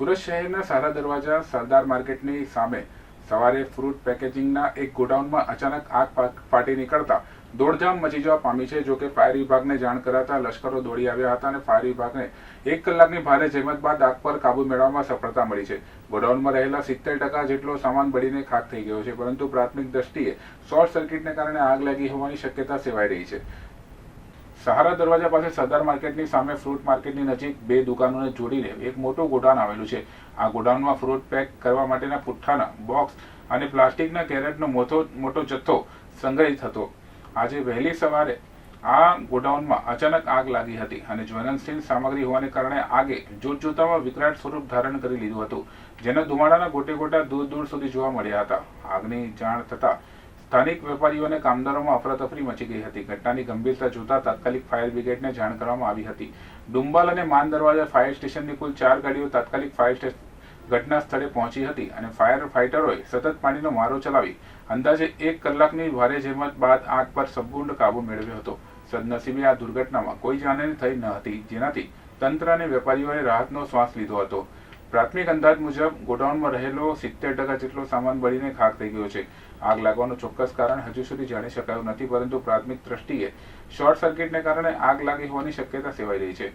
સુરત શહેરના સારા દરવાજા સરદાર માર્કેટની સામે સવારે ફ્રૂટ પેકેજિંગના એક ગોડાઉનમાં અચાનક આગ ફાટી નીકળતા દોડધામ મચી જવા પામી છે, જોકે ફાયર વિભાગને જાણ કરાતા લશ્કરો દોડી આવ્યા હતા અને ફાયર વિભાગને એક કલાકની ભારે જહેમત બાદ આગ પર કાબુ મેળવવામાં સફળતા મળી છે. ગોડાઉનમાં રહેલા સિત્તેર ટકા જેટલો સામાન બળીને ખાક થઈ ગયો છે, પરંતુ પ્રાથમિક દ્રષ્ટિએ શોર્ટ સર્કિટને કારણે આગ લાગી હોવાની શક્યતા સેવાઈ રહી છે. સહારા દરવાજા પાસે સરદાર માર્કેટની સામે ફ્રૂટ માર્કેટની નજીક બે દુકાનોને જોડીને એક મોટું ગોડાઉન આવેલું છે. આ ગોડાઉનમાં ફ્રૂટ પેક કરવા માટેના પુઠ્ઠાના બોક્સ અને પ્લાસ્ટિકના કેરેટનો મોટો મોટો જથ્થો સંગ્રહિત હતો. આજે વહેલી સવારે આ ગોડાઉનમાં અચાનક આગ લાગી હતી અને જ્વલનશીલ સામગ્રી હોવાને કારણે આગે જોતજોતામાં વિકરાટ સ્વરૂપ ધારણ કરી લીધું હતું, જેના ધુમાડાના ગોટે ગોટા દૂર દૂર સુધી જોવા મળ્યા હતા. આગની જાણ થતાં સ્થાનિક વેપારીઓ અને કામદારોમાં અફરાતફરી મચી ગઈ હતી. ઘટનાની ગંભીરતા જોતા તાત્કાલિક ફાયર બ્રિગેડને જાણ કરવામાં આવી હતી. ડુંબાલ અને માન દરવાજા ફાયર સ્ટેશનની કુલ ચાર ગાડીઓ તાત્કાલિક ફાયર સ્ટેશન ઘટના સ્થળે પહોંચી હતી અને ફાયર ફાઇટરોએ સતત પાણીનો મારો ચલાવી, અંદાજે એક કલાકની ભારે જહેમત બાદ આગ પર સંપૂર્ણ કાબુ મેળવ્યો હતો. સદનસીબે આ દુર્ઘટનામાં કોઈ જાનહાની થઈ ન હતી. જેનાથી તંત્ર અને વેપારીઓએ રાહતનો શ્વાસ લીધો હતો. પ્રાથમિક અંદાજ મુજબ ગોડાઉનમાં રહેલો સિત્તેર ટકા જેટલો સામાન બળીને ખાક થઈ ગયો છે. આગ લાગવાનું ચોક્કસ કારણ હજુ સુધી જાણી શકાયું નથી, પરંતુ પ્રાથમિક દ્રષ્ટિએ શોર્ટ સર્કિટને કારણે આગ લાગી હોવાની શક્યતા સેવાઈ રહી છે.